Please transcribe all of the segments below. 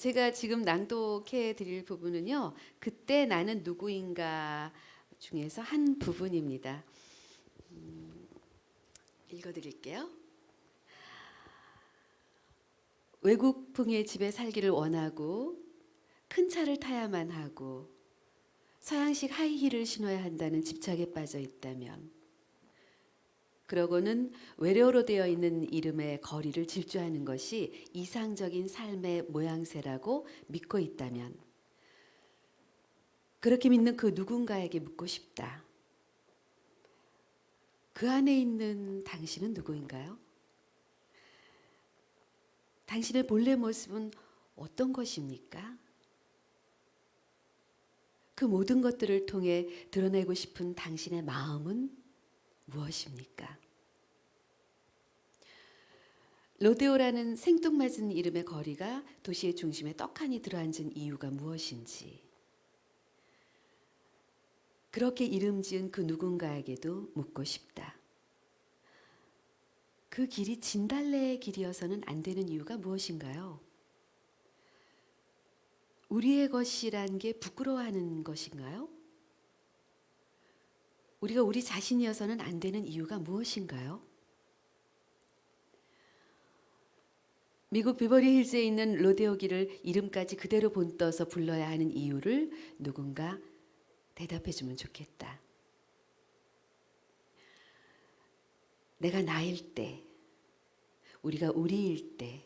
제가 지금 낭독해 드릴 부분은요. 그때 나는 누구인가 중에서 한 부분입니다. 음, 읽어 드릴게요. 외국풍의 집에 살기를 원하고 큰 차를 타야만 하고 서양식 하이힐을 신어야 한다는 집착에 빠져 있다면 그러고는 외래어로 되어 있는 이름의 거리를 질주하는 것이 이상적인 삶의 모양새라고 믿고 있다면 그렇게 믿는 그 누군가에게 묻고 싶다. 그 안에 있는 당신은 누구인가요? 당신의 본래 모습은 어떤 것입니까? 그 모든 것들을 통해 드러내고 싶은 당신의 마음은 무엇입니까? 로데오라는 생뚱맞은 이름의 거리가 도시의 중심에 떡하니 들어앉은 이유가 무엇인지 그렇게 이름 지은 그 누군가에게도 묻고 싶다. 그 길이 진달래의 길이어서는 안 되는 이유가 무엇인가요? 우리의 것이란 게 부끄러워하는 것인가요? 우리가 우리 자신이어서는 안 되는 이유가 무엇인가요? 미국 비버리 힐즈에 있는 로데오 길을 이름까지 그대로 본떠서 불러야 하는 이유를 누군가 대답해 주면 좋겠다. 내가 나일 때, 우리가 우리일 때,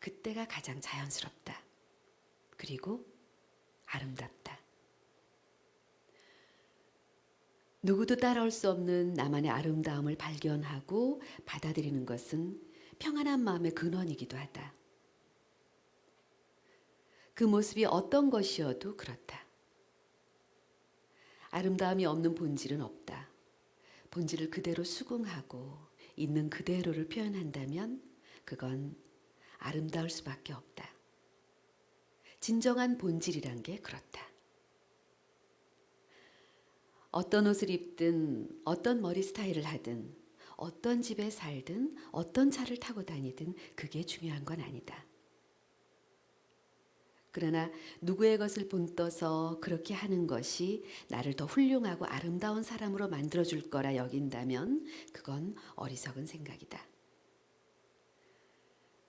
그때가 가장 자연스럽다. 그리고 아름답다. 누구도 따라올 수 없는 나만의 아름다움을 발견하고 받아들이는 것은 평안한 마음의 근원이기도 하다. 그 모습이 어떤 것이어도 그렇다. 아름다움이 없는 본질은 없다. 본질을 그대로 수긍하고 있는 그대로를 표현한다면 그건 아름다울 수밖에 없다. 진정한 본질이란 게 그렇다. 어떤 옷을 입든 어떤 머리 스타일을 하든 어떤 집에 살든 어떤 차를 타고 다니든 그게 중요한 건 아니다. 그러나 누구의 것을 본떠서 그렇게 하는 것이 나를 더 훌륭하고 아름다운 사람으로 만들어줄 거라 여긴다면 그건 어리석은 생각이다.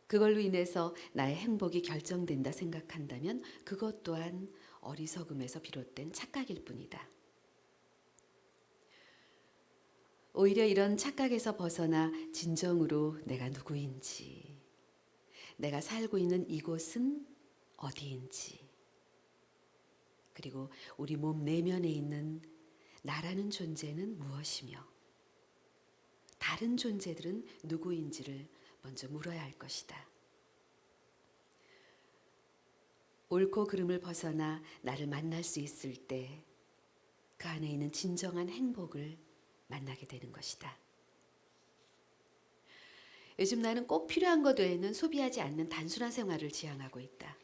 그걸로 인해서 나의 행복이 결정된다 생각한다면 그것 또한 어리석음에서 비롯된 착각일 뿐이다. 오히려 이런 착각에서 벗어나 진정으로 내가 누구인지, 내가 살고 있는 이곳은 어디인지, 그리고 우리 몸 내면에 있는 나라는 존재는 무엇이며, 다른 존재들은 누구인지를 먼저 물어야 할 것이다. 옳고 그름을 벗어나 나를 만날 수 있을 때 그 안에 있는 진정한 행복을 만나게 되는 것이다. 요즘 나는 꼭 필요한 것 외에는 소비하지 않는 단순한 생활을 지향하고 있다.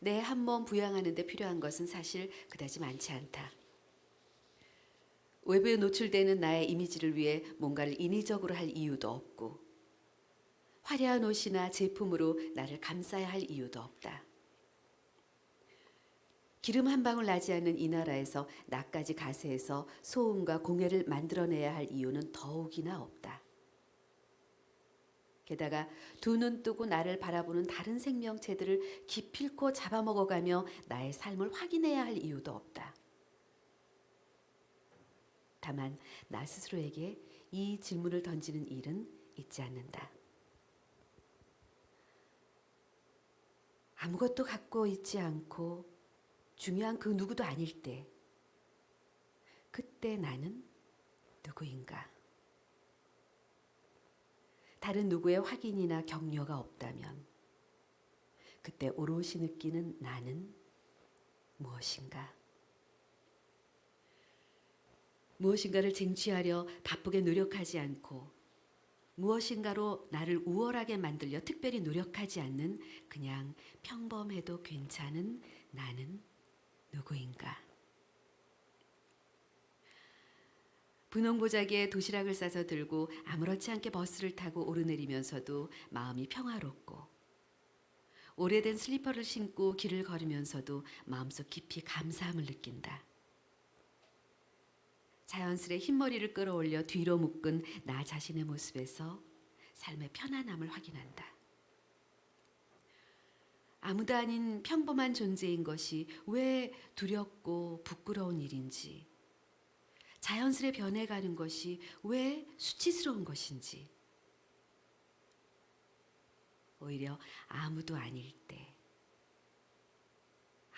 내 한 몸 부양하는 데 필요한 것은 사실 그다지 많지 않다. 외부에 노출되는 나의 이미지를 위해 뭔가를 인위적으로 할 이유도 없고 화려한 옷이나 제품으로 나를 감싸야 할 이유도 없다. 기름 한 방울 나지 않는 이 나라에서 나까지 가세해서 소음과 공해를 만들어내야 할 이유는 더욱이나 없다. 게다가 두 눈 뜨고 나를 바라보는 다른 생명체들을 기필코 잡아먹어가며 나의 삶을 확인해야 할 이유도 없다. 다만 나 스스로에게 이 질문을 던지는 일은 있지 않는다. 아무것도 갖고 있지 않고 중요한 그 누구도 아닐 때, 그때 나는 누구인가? 다른 누구의 확인이나 격려가 없다면, 그때 오롯이 느끼는 나는 무엇인가? 무엇인가를 쟁취하려 바쁘게 노력하지 않고, 무엇인가로 나를 우월하게 만들려 특별히 노력하지 않는 그냥 평범해도 괜찮은 나는 누구인가? 분홍 보자기에 도시락을 싸서 들고 아무렇지 않게 버스를 타고 오르내리면서도 마음이 평화롭고 오래된 슬리퍼를 신고 길을 걸으면서도 마음속 깊이 감사함을 느낀다. 자연스레 흰머리를 끌어올려 뒤로 묶은 나 자신의 모습에서 삶의 편안함을 확인한다. 아무도 아닌 평범한 존재인 것이 왜 두렵고 부끄러운 일인지, 자연스레 변해가는 것이 왜 수치스러운 것인지, 오히려 아무도 아닐 때,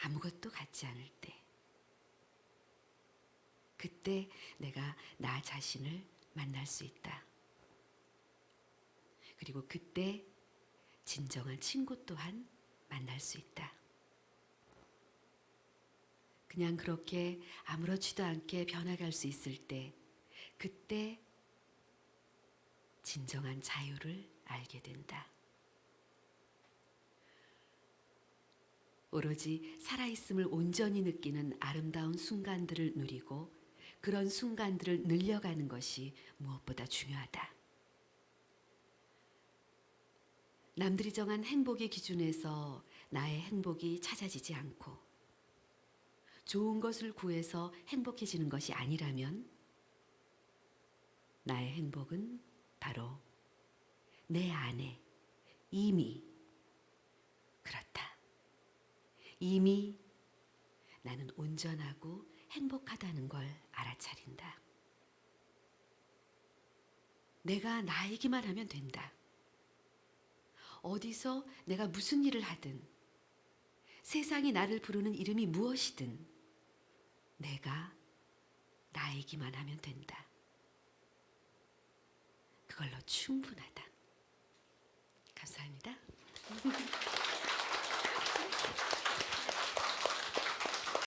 아무것도 같지 않을 때, 그때 내가 나 자신을 만날 수 있다. 그리고 그때 진정한 친구 또한 만날 수 있다. 그냥 그렇게 아무렇지도 않게 변화갈 수 있을 때, 그때 진정한 자유를 알게 된다. 오로지 살아있음을 온전히 느끼는 아름다운 순간들을 누리고 그런 순간들을 늘려가는 것이 무엇보다 중요하다. 남들이 정한 행복의 기준에서 나의 행복이 찾아지지 않고 좋은 것을 구해서 행복해지는 것이 아니라면 나의 행복은 바로 내 안에 이미 그렇다. 이미 나는 온전하고 행복하다는 걸 알아차린다. 내가 나이기만 하면 된다. 어디서 내가 무슨 일을 하든 세상이 나를 부르는 이름이 무엇이든 내가 나이기만 하면 된다. 그걸로 충분하다. 감사합니다.